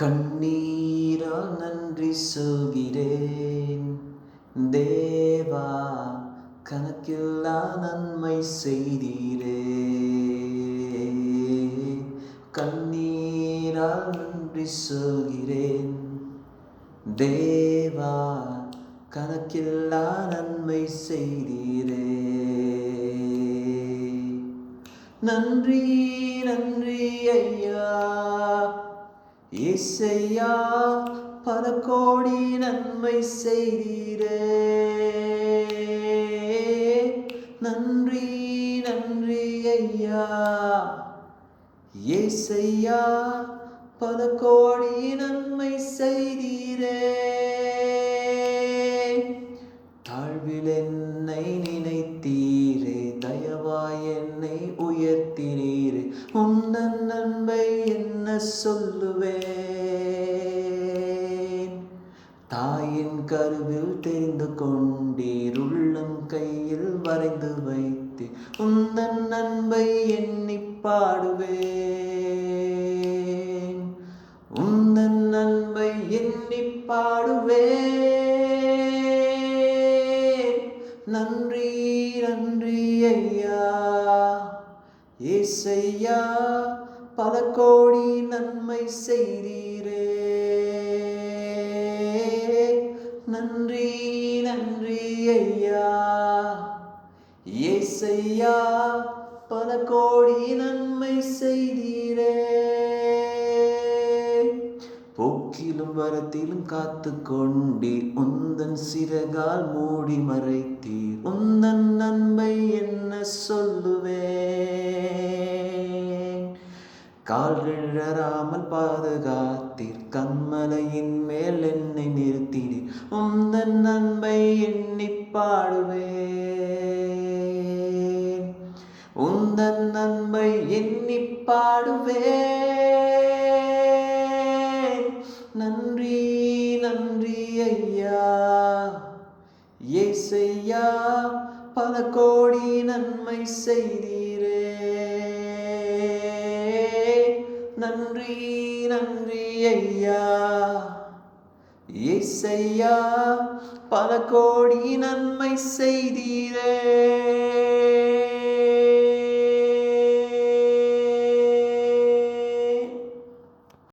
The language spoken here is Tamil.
கண்ணீரால் நன்றி சொல்கிறேன். தேவா கணக்கில்லா நன்மை செய்தீரே. கண்ணீரால் நன்றி சொல்கிறேன். தேவா கணக்கில்லா நன்மை செய்தீரே. நன்றி நன்றி ஐயா. இசையா பல கோடி நன்மை செய்தீரே. நன்றி நன்றி ஐயா. ஏசையா பல கோடி நன்மை செய்தீரே. உயர்த்தினீர். உந்தன் நன்மை என்ன சொல்லுவேன்? தாயின் கருவில் தெரிந்து கொண்டீர். உள்ளம் கையில் வரைந்து வைத்து உந்தன் நன்மை எண்ணி பாடுவேன். உந்தன் நன்மை எண்ணி பாடுவேன். நன்றி நன்றி ஐயா. ஏசையா பல கோடி நன்மை செய்தீரே. நன்றி நன்றி ஐயா. ஏசையா பல கோடி நன்மை செய்தீரே. போக்கிலும் வரத்திலும் காத்து கொண்டீர் உந்தன் சிறகால் மூடி மறைத்தீர். உந்தன் நன்மை என்ன சொல்லு? கால்கிழறாமல் பாதுகாத்தீர். கண்மலையின் மேல் என்னை நிறுத்தினீர். உந்தன் நன்மை எண்ணி பாடுவேன். உந்தன் நன்மை எண்ணி பாடுவேன். நன்றி நன்றி ஐயா. ஏசையா பல கோடி நன்மை செய்தீரே. நன்றி நன்றி ஐயா. ஏசையா பல கோடி நன்மை செய்தீரே.